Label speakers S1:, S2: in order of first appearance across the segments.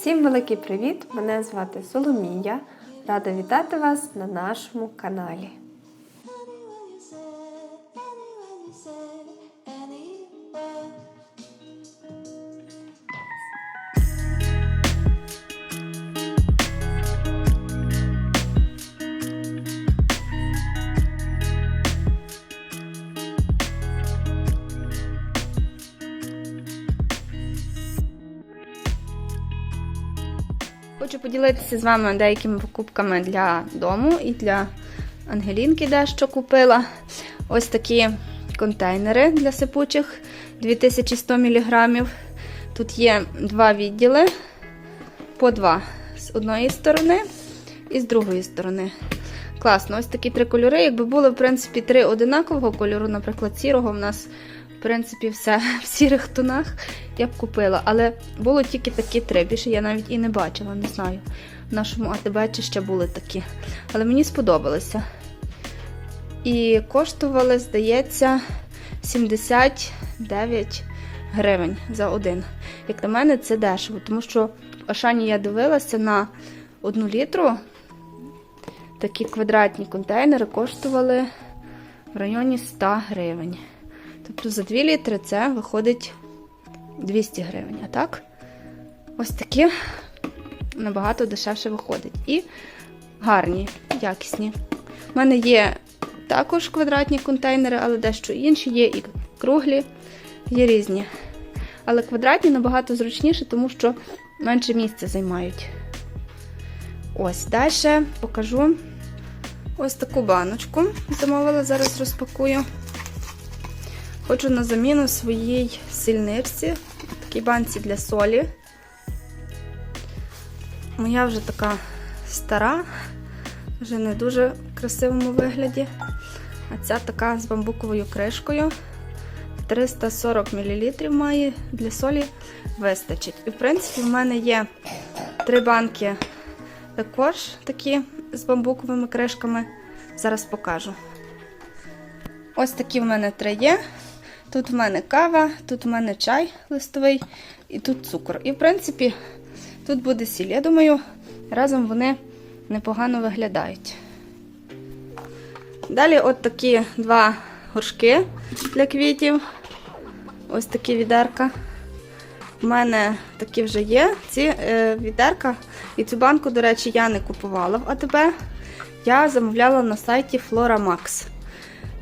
S1: Всім великий привіт! Мене звати Соломія. Рада вітати вас на нашому каналі.
S2: Поділитися з вами деякими покупками для дому і для Ангелінки дещо купила. Ось такі контейнери для сипучих 2100 мг. Тут є два відділи по два з одної сторони і з другої сторони. Класно, ось такі три кольори. Якби були, в принципі, три одинакового кольору, наприклад, сірого, в нас, в принципі, все в сірих тонах, я б купила. Але було тільки такі три. Більше я навіть і не бачила, не знаю. В нашому АТБ чи ще були такі. Але мені сподобалося. І коштували, здається, 79 гривень за один. Як на мене, це дешево, тому що в Ашані я дивилася на одну літру. Такі квадратні контейнери коштували в районі 100 гривень. Тобто за 2 літри це виходить 200 гривень. А так, ось такі набагато дешевше виходить. І гарні, якісні. У мене є також квадратні контейнери, але дещо інші є і круглі, є різні. Але квадратні набагато зручніше, тому що менше місця займають. Ось, далі покажу ось таку баночку. Замовила, зараз розпакую. Хочу на заміну своїй сильничці, такій банці для солі. Моя вже така стара, вже не дуже в красивому вигляді. А ця така з бамбуковою кришкою. 340 мл має для солі вистачить. І, в принципі, в мене є три банки також такі з бамбуковими кришками. Зараз покажу. Ось такі в мене три є. Тут в мене кава, тут в мене чай листовий і тут цукор. І, в принципі, тут буде сіль. Я думаю, разом вони непогано виглядають. Далі от такі два горшки для квітів. Ось такі відерка. У мене такі вже є. Ці е, відерка і цю банку, до речі, я не купувала в АТБ. Я замовляла на сайті Flora Max.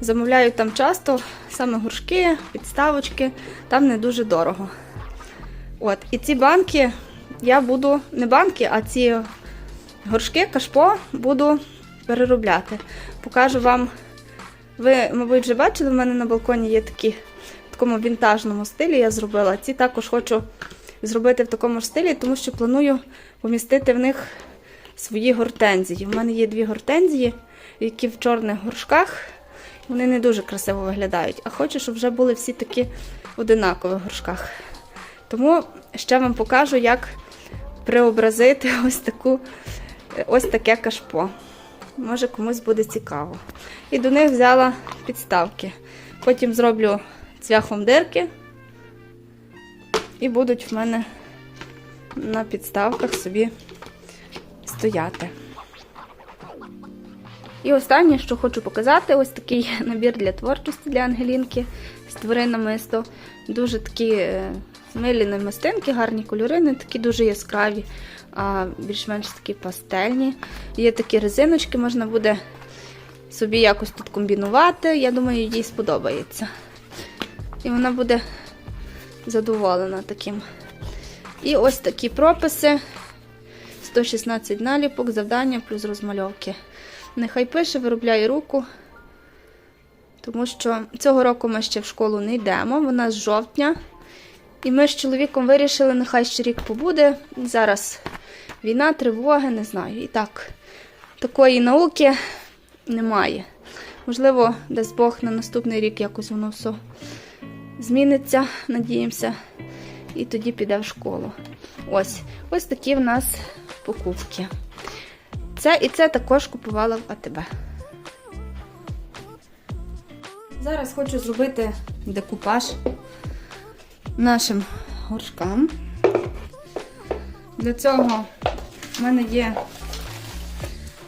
S2: Замовляю там часто саме горшки, підставочки, там не дуже дорого. От, І ці банки я буду, не банки, а ці горшки, кашпо буду переробляти. Покажу вам. Ви, мабуть, вже бачили, в мене на балконі є такі в такому вінтажному стилі. Я зробила. Ці також хочу зробити в такому ж стилі, тому що планую помістити в них свої гортензії. У мене є дві гортензії, які в чорних горшках. Вони не дуже красиво виглядають. А хочу, щоб вже були всі такі в горшках. Тому ще вам покажу, як преобразити ось таку, ось таке кашпо. Може, комусь буде цікаво. І до них взяла підставки. Потім зроблю цвяхом дирки. І будуть в мене на підставках собі стояти. І останнє, що хочу показати, ось такий набір для творчості для Ангелінки. Створи намисто. Дуже такі е, милі намистинки, гарні кольори, не такі дуже яскраві, а більш-менш такі пастельні. Є такі резиночки, можна буде собі якось тут комбінувати. Я думаю, їй сподобається. І вона буде задоволена таким. І ось такі прописи. 116 наліпок, завдання плюс розмальовки. Нехай пише, виробляє руку, тому що цього року ми ще в школу не йдемо, вона з жовтня. І ми з чоловіком вирішили, нехай ще рік побуде. Зараз війна, тривоги, не знаю. І так, такої науки немає. Можливо, дасть Бог на наступний рік якось воно все зміниться, надіємося, і тоді піде в школу. Ось, ось такі в нас покупки. Це і це також купувала в АТБ. Зараз хочу зробити декупаж нашим горшкам. Для цього в мене є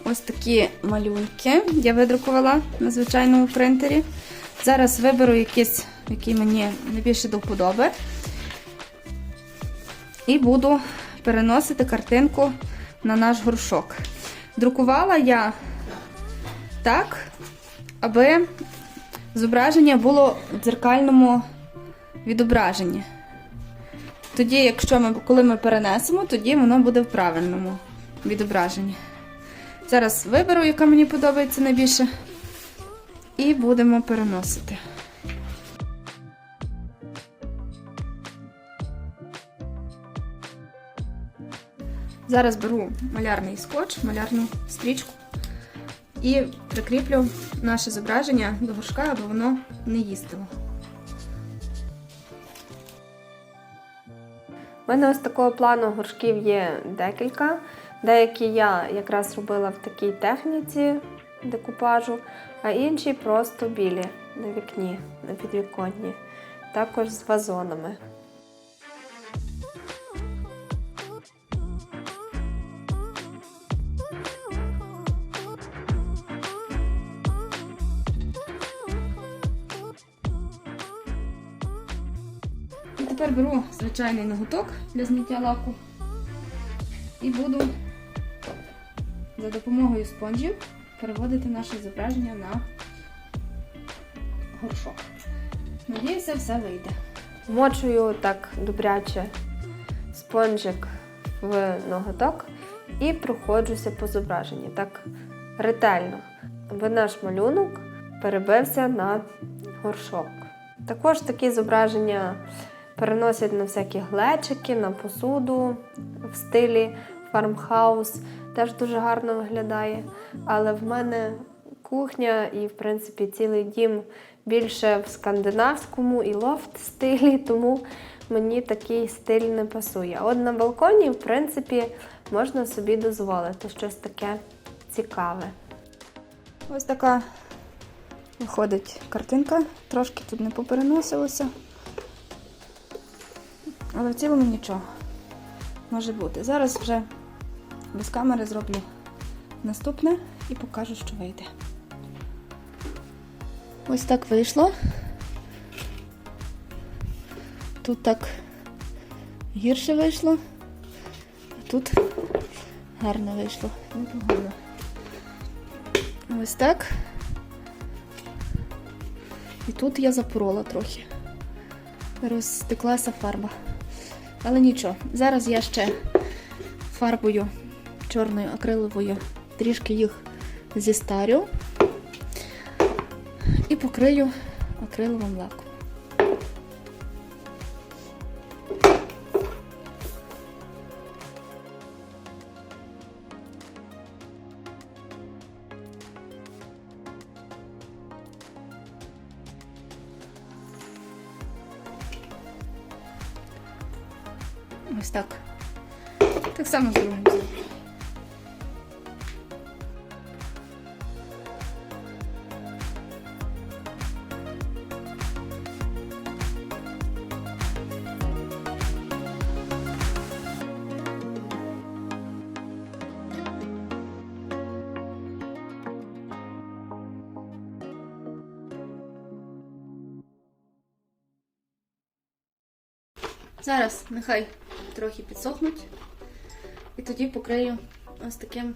S2: ось такі малюнки. Я видрукувала на звичайному принтері. Зараз виберу якийсь, який мені найбільше до вподоби. І буду переносити картинку на наш горшок. Друкувала я так, аби зображення було в дзеркальному відображенні. Тоді, якщо ми, коли ми перенесемо, тоді воно буде в правильному відображенні. Зараз виберу, яка мені подобається найбільше, і будемо переносити. Зараз беру малярний скотч, малярну стрічку і прикріплю наше зображення до горшка, аби воно не їстило.
S1: У мене ось такого плану горшків є декілька. Деякі я якраз робила в такій техніці декупажу, а інші просто білі на вікні, на підвіконні. Також з вазонами.
S2: Беру звичайний ноготок для зняття лаку і буду за допомогою спонжів переводити наше зображення на горшок. Надіюся, все вийде.
S1: Вмочую так добряче спонжик в ноготок і проходжуся по зображенні так ретельно, аби наш малюнок перебився на горшок. Також такі зображення переносять на всякі глечики, на посуду в стилі фармхаус. Теж дуже гарно виглядає. Але в мене кухня і, в принципі, цілий дім більше в скандинавському і лофт стилі, тому мені такий стиль не пасує. От на балконі, в принципі, можна собі дозволити щось таке цікаве.
S2: Ось така виходить картинка. Трошки тут не попереносилося. Але в цілому нічого. Може бути. Зараз вже без камери зроблю наступне і покажу, що вийде. Ось так вийшло. Тут так гірше вийшло, а тут гарно вийшло. Непогано. Ось так. І тут я запорола трохи. Розтеклася фарба. Але нічого, зараз я ще фарбою чорною акриловою трішки їх зістарю і покрию акриловим лаком. Зараз нехай трохи підсохнуть. І тоді покрию ось таким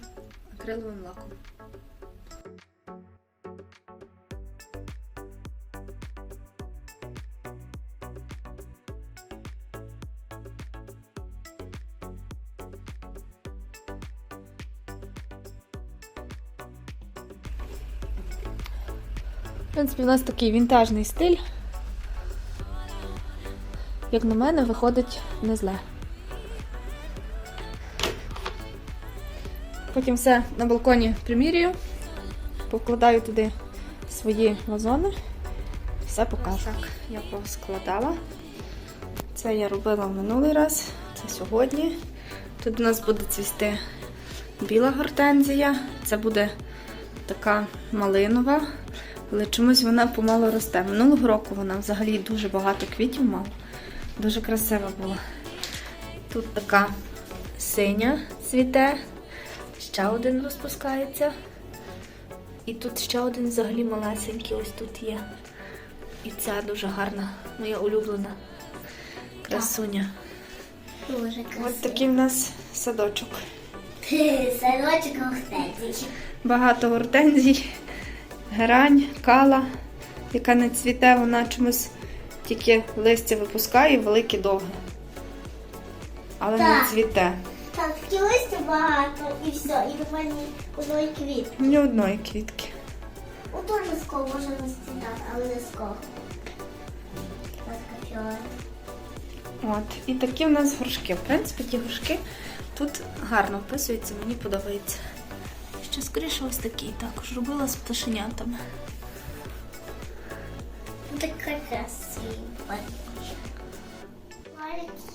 S2: акриловим лаком. В принципі, у нас такий вінтажний стиль. Як на мене, виходить не зле. Потім все на балконі примірюю, покладаю туди свої вазони, все покажу. Так, я поскладала. Це я робила минулий раз, це сьогодні. Тут у нас буде цвісти біла гортензія, це буде така малинова, але чомусь вона помало росте. Минулого року вона взагалі дуже багато квітів мала. Дуже красива була. Тут така синя цвіте, ще один розпускається. І тут ще один взагалі малесенький, ось тут є. І ця дуже гарна, моя улюблена красуня.
S3: Дуже
S2: Ось такий в нас садочок.
S3: Садочок гостетик.
S2: Багато гортензій, герань, кала, яка не цвіте, вона чомусь тільки листя випускає, велике довге. Але не
S3: Так.
S2: цвіте.
S3: Так, листя багато і все, і в мене одної квітки.
S2: Ні одної квітки.
S3: У теж з кого можна настідати, але не з
S2: От, і такі в нас горшки. В принципі, ті горшки тут гарно вписуються, мені подобається. Ще скоріше ось такий також робила з пташенятами.
S3: Така красива.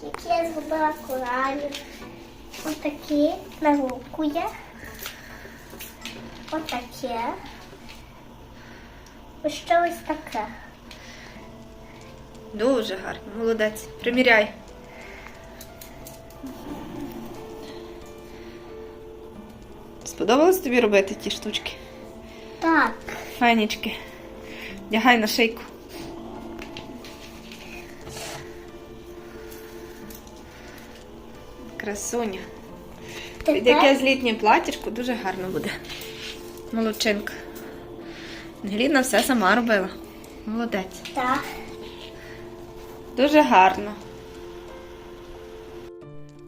S3: Які я зробила коралів. Отакі на руку є. Отаке. Ось ще ось таке.
S2: Дуже гарно, молодець. Приміряй. Сподобалось тобі робити ті штучки?
S3: Так.
S2: Файнічки. Дягай на шийку. Красуня. Під якесь літнє платічко дуже гарно буде. Молодчинка. Ангеліна все сама робила. Молодець.
S3: Так.
S2: Дуже гарно.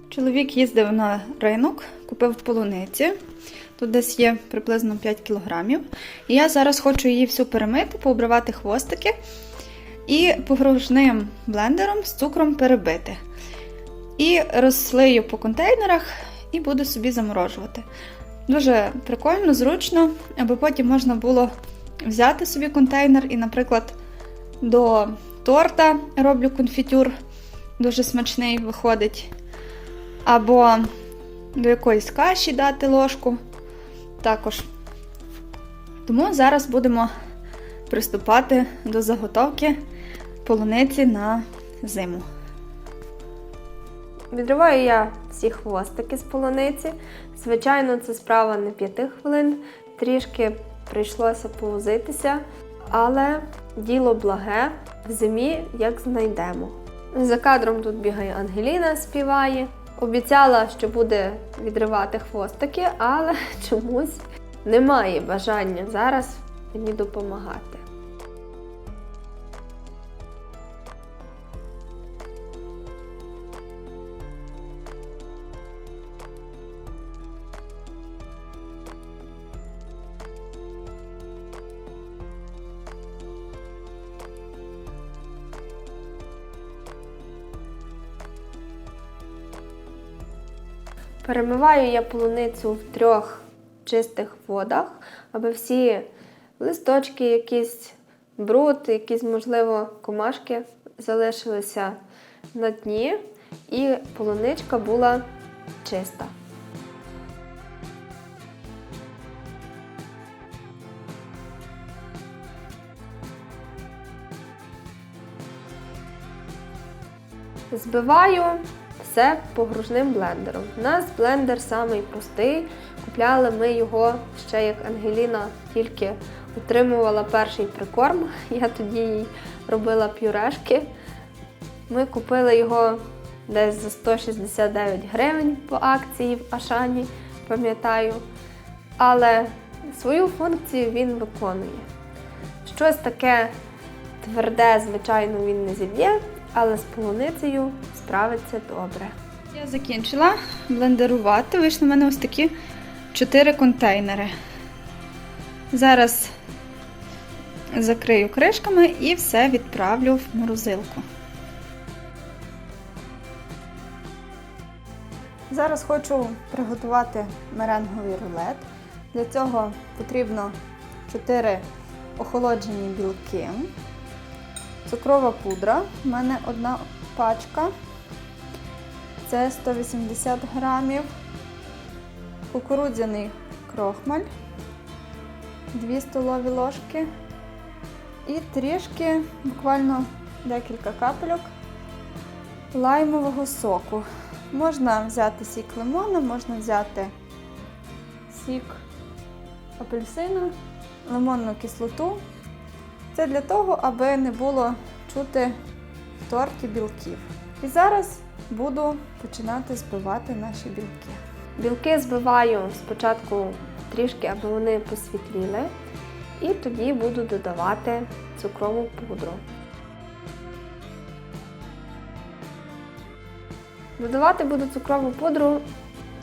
S2: Чоловік їздив на ринок, купив полуниці. Тут десь є приблизно 5 кілограмів. І я зараз хочу її всю перемити, пообривати хвостики і погружним блендером з цукром перебити. І розслию по контейнерах і буду собі заморожувати. Дуже прикольно, зручно, аби потім можна було взяти собі контейнер і, наприклад, до торта роблю конфітюр, дуже смачний виходить. Або до якоїсь каші дати ложку. Також. Тому зараз будемо приступати до заготовки полуниці на зиму.
S1: Відриваю я всі хвостики з полуниці. Звичайно, це справа не 5 хвилин, трішки прийшлося повозитися, але діло благе в зимі як знайдемо. За кадром тут бігає Ангеліна, співає. Обіцяла, що буде відривати хвостики, але чомусь немає бажання зараз мені допомагати. Перемиваю я полуницю в трьох чистих водах, аби всі листочки, якісь бруд, якісь, можливо, комашки залишилися на дні, і полуничка була чиста. Збиваю все погружним блендером. У нас блендер самий простий. Купляли ми його ще як Ангеліна тільки отримувала перший прикорм. Я тоді їй робила пюрешки. Ми купили його десь за 169 гривень по акції в Ашані, пам'ятаю. Але свою функцію він виконує. Щось таке тверде, звичайно, він не зіб'є, але з полуницею справиться добре.
S2: Я закінчила блендерувати. Вийшли в мене ось такі 4 контейнери. Зараз закрию кришками і все відправлю в морозилку. Зараз хочу приготувати меренговий рулет. Для цього потрібно 4 охолоджені білки, цукрова пудра, в мене одна пачка. Це 180 грамів, кукурудзяний крохмаль, 2 столові ложки і трішки, буквально декілька капельок лаймового соку. Можна взяти сік лимона, можна взяти сік апельсина, лимонну кислоту. Це для того, аби не було чути в торті білків. І зараз буду починати збивати наші білки.
S1: Білки збиваю спочатку трішки, аби вони посвітліли, і тоді буду додавати цукрову пудру. Додавати буду цукрову пудру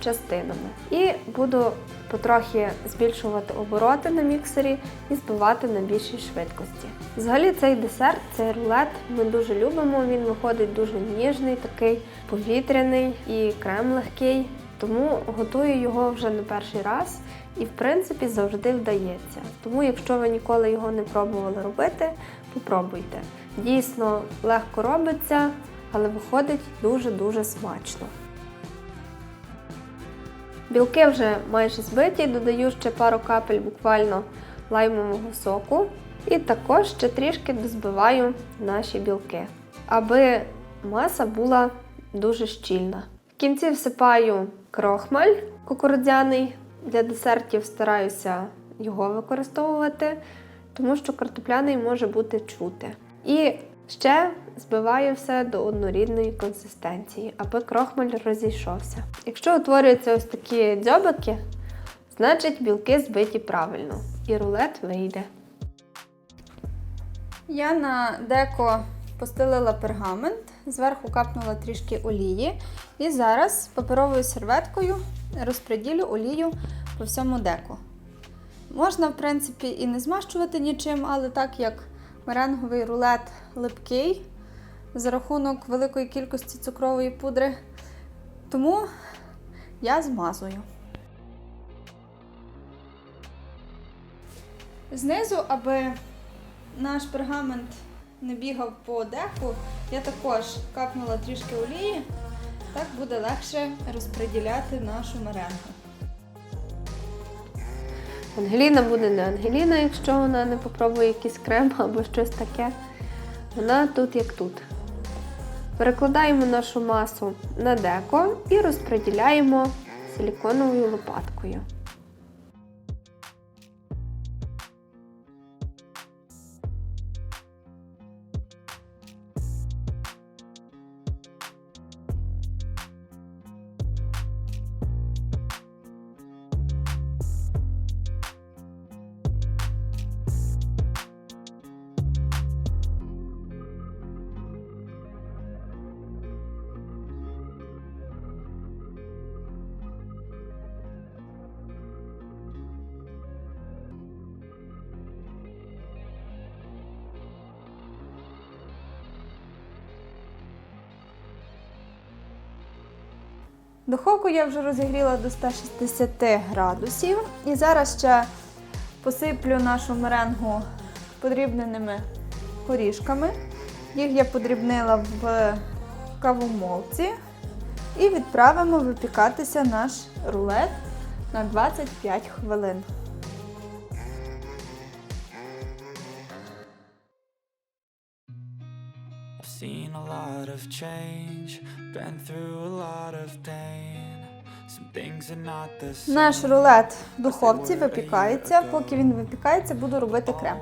S1: частинами і буду потрохи збільшувати обороти на міксері і збивати на більшій швидкості. Взагалі цей десерт, цей рулет ми дуже любимо. Він виходить дуже ніжний, такий повітряний і крем легкий. Тому готую його вже не перший раз і, в принципі, завжди вдається. Тому, якщо ви ніколи його не пробували робити, попробуйте. Дійсно легко робиться, але виходить дуже-дуже смачно. Білки вже майже збиті, додаю ще пару капель буквально лаймового соку. І також ще трішки дозбиваю наші білки, аби маса була дуже щільна. В кінці всипаю крохмаль кукурудзяний. Для десертів стараюся його використовувати, тому що картопляний може бути чути. І ще збиваю все до однорідної консистенції, аби крохмаль розійшовся. Якщо утворюються ось такі дзьобики, значить білки збиті правильно, і рулет вийде.
S2: Я на деко постелила пергамент, зверху капнула трішки олії. І зараз паперовою серветкою розподілю олію по всьому деку. Можна, в принципі, і не змащувати нічим, але так як меренговий рулет липкий за рахунок великої кількості цукрової пудри, тому я змазую. Знизу, аби наш пергамент не бігав по деку, я також капнула трішки олії, так буде легше розподіляти нашу меренгу.
S1: Ангеліна буде не Ангеліна, якщо вона не попробує якийсь крем або щось таке. Вона тут як тут. Перекладаємо нашу масу на деко і розподіляємо силіконовою лопаткою.
S2: Духовку я вже розігріла до 160 градусів. І зараз ще посиплю нашу меренгу подрібненими горішками. Їх я подрібнила в кавомолці. І відправимо випікатися наш рулет на 25 хвилин.
S4: Lot of change, been through a lot of pain.
S2: Наш рулет в духовці випікається. Поки він випікається, буду робити крем.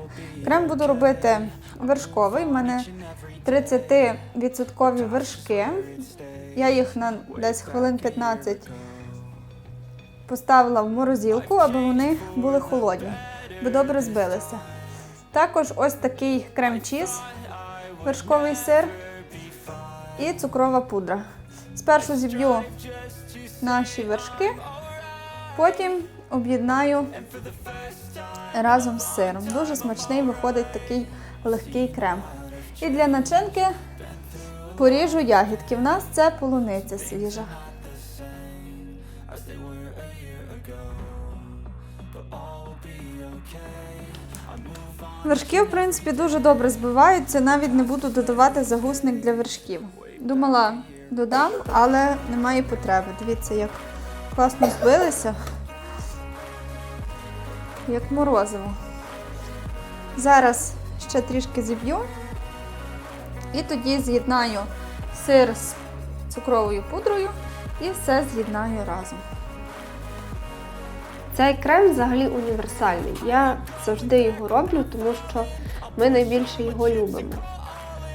S2: Крем буду робити вершковий. У мене 30% вершки. Я їх на десь хвилин 15 поставила в морозилку, аби вони були холодні, би добре збилися. Також ось такий крем-чіз, вершковий сир і цукрова пудра. Спершу зіб'ю наші вершки, потім об'єднаю разом з сиром. Дуже смачний виходить такий легкий крем. І для начинки поріжу ягідки. В нас це полуниця свіжа. Вершки, в принципі, дуже добре збиваються, навіть не буду додавати загусник для вершків. Думала, додам, але немає потреби. Дивіться, як класно збилися. Як морозиво. Зараз ще трішки зіб'ю. І тоді з'єднаю сир з цукровою пудрою І все з'єднаю разом.
S1: Цей крем взагалі універсальний. Я завжди його роблю, тому що ми найбільше його любимо.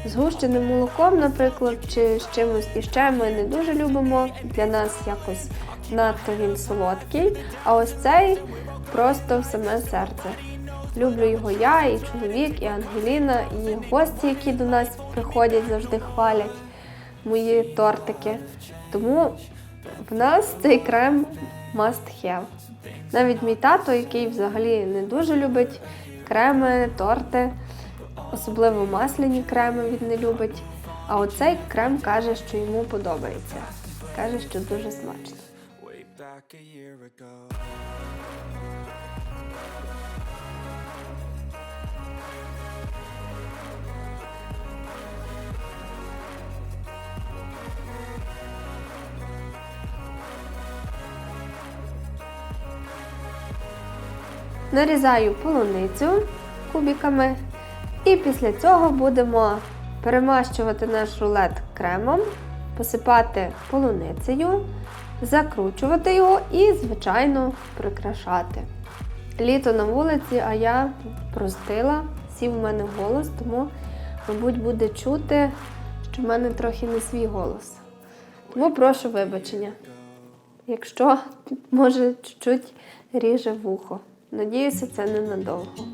S1: З гущеним молоком, наприклад, чи з чимось іще ми не дуже любимо. Для нас якось надто він солодкий. А ось цей просто в саме серце. Люблю його я, і чоловік, і Ангеліна, і гості, які до нас приходять, завжди хвалять мої тортики. Тому в нас цей крем must have. Навіть мій тато, який взагалі не дуже любить креми, торти, особливо масляні креми він не любить. А оцей крем каже, що йому подобається. Каже, що дуже смачно. Нарізаю полуницю кубиками. І після цього будемо перемащувати наш рулет кремом, посипати полуницею, закручувати його і, звичайно, прикрашати. Літо на вулиці, а я простила, сів в мене голос, тому, мабуть, буде чути, що в мене трохи не свій голос. Тому прошу вибачення, якщо може чуть-чуть ріже вухо. Надіюся, це ненадовго.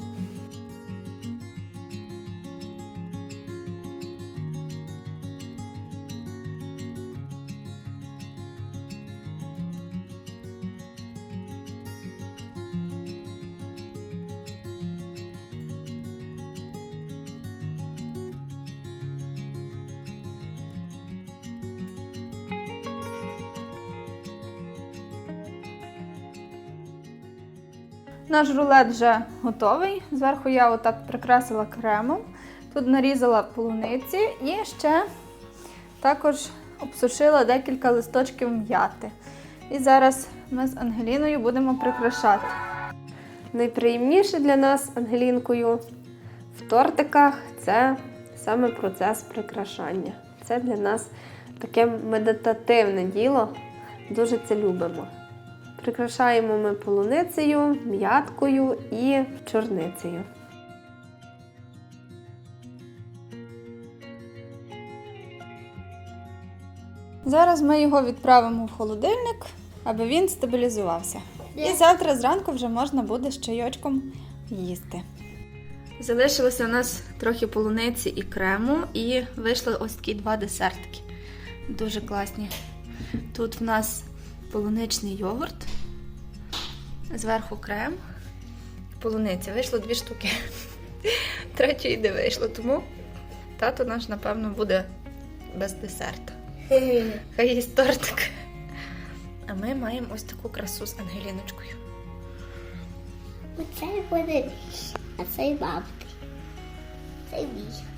S2: Наш рулет вже готовий. Зверху я отак прикрасила кремом. Тут нарізала полуниці і ще також обсушила декілька листочків м'яти. І зараз ми з Ангеліною будемо прикрашати.
S1: Найприємніше для нас Ангелінкою в тортиках це саме процес прикрашання. Це для нас таке медитативне діло. Дуже це любимо. Прикрашаємо ми полуницею, м'яткою і чорницею.
S2: Зараз ми його відправимо в холодильник, аби він стабілізувався. І завтра зранку вже можна буде з чайочком їсти. Залишилося у нас трохи полуниці і крему, і вийшли ось такі два десертики. Дуже класні. Тут в нас полуничний йогурт, зверху крем, полуниця. Вийшло дві штуки. Третьої не вийшло, тому тато наш, напевно, буде без десерту. Хай їсть тортик. А ми маємо ось таку красу з Ангеліночкою.
S3: Оце буде а цей бабки. Це мій.